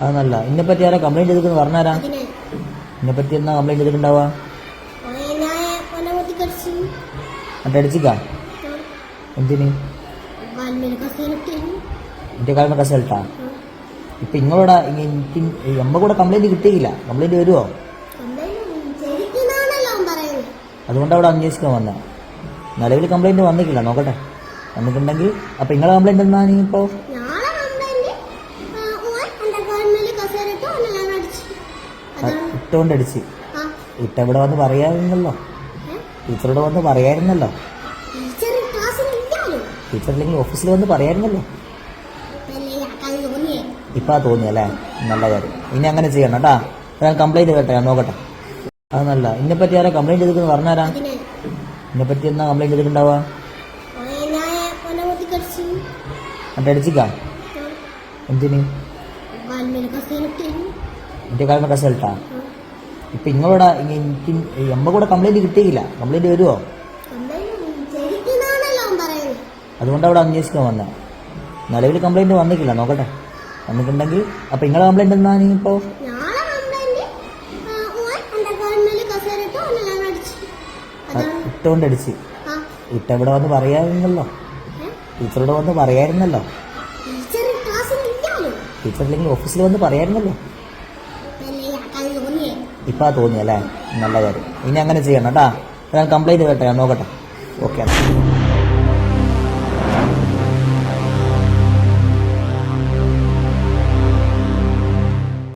അതൊന്നല്ല. ഇന്നെ പറ്റി ആരാ കംപ്ലൈന്റ് ചെയ്തിട്ട് പറഞ്ഞാരാ? ഇന്നെ പറ്റി എന്നാ കംപ്ലൈന്റ് ചെയ്തിട്ടുണ്ടാവാ എന്നിട്ട് അടിച്ചിക്കാ? എന്തിന്? എന്റെ കാലം കസേൽട്ടാ ഇപ്പൊ ഇങ്ങളോടാ അമ്മ കൂടെ കംപ്ലൈന്റ് കിട്ടിയില്ല. കംപ്ലൈന്റ് വരുമോ അതുകൊണ്ട് അവിടെ അന്വേഷിക്കാൻ വന്ന നിലവിൽ കംപ്ലൈന്റ് വന്നിട്ടില്ല. നോക്കട്ടെ. വന്നിട്ടുണ്ടെങ്കിൽ അപ്പൊ നിങ്ങളെ കംപ്ലൈന്റ് എന്നാ ഇപ്പോ നാളെ കംപ്ലൈന്റ് ഓൻ എന്റെ കാലിന്മേൽ ഞാൻ അടിച്ചു ഇട്ട ഇവിടെ വന്ന് പറയാറുണ്ടല്ലോ? ടീച്ചറോട് വന്ന് പറയായിരുന്നല്ലോ. ടീച്ചർ അല്ലെങ്കിൽ ഓഫീസിൽ വന്ന് പറയായിരുന്നല്ലോ. ഇപ്പൊ തോന്നിയല്ലേ നല്ല കാര്യം. ഇനി അങ്ങനെ ചെയ്യണം കേട്ടാ ഞാൻ കംപ്ലൈന്റ് കേട്ടെ ഞാൻ നോക്കട്ടെ. അത് നല്ല. ഇന്നെ പറ്റി ആരാ കംപ്ലൈന്റ് ചെയ്തിട്ട് പറഞ്ഞാരാ? ഇന്നെപ്പറ്റി പറ്റി എന്നാ കംപ്ലൈന്റ് ചെയ്തിട്ടുണ്ടാവാ അടിച്ചിക്കാ? എന്തിന്? എന്റെ കാലം റിസൾട്ടാ ഇപ്പൊ ഇങ്ങോടെ എനിക്ക് അമ്മ കൂടെ കംപ്ലൈന്റ് കിട്ടിയില്ല. കംപ്ലൈന്റ് വരുമോ അതുകൊണ്ട് അവിടെ അന്വേഷിക്കാൻ വന്ന നിലവിൽ കംപ്ലൈന്റ് വന്നിട്ടില്ല. നോക്കട്ടെ. വന്നിട്ടുണ്ടെങ്കിൽ അപ്പൊ നിങ്ങളെ കംപ്ലൈന്റ് എന്നാ ഇപ്പോ? അടിച്ചു. അതാണ് ഇട്ടുകൊണ്ട് അടിച്ച്. ആ. ഇട്ട ഇവിടെ വന്ന് പറയായിരുന്നല്ലോ. ഏ? ടീച്ചറോട് വന്ന് ക്ലാസ്സിൽ ടീച്ചർ അല്ലെങ്കിൽ ഓഫീസിൽ വന്ന് പറയാമല്ലോ ഇപ്പൊ ആ തോന്നിയല്ലേ? നല്ല കാര്യം. ഇനി അങ്ങനെ ചെയ്യണം കേട്ടാ. ഞാൻ കംപ്ലൈന്റ് കേട്ടെ നോക്കട്ടെ. ഓക്കെ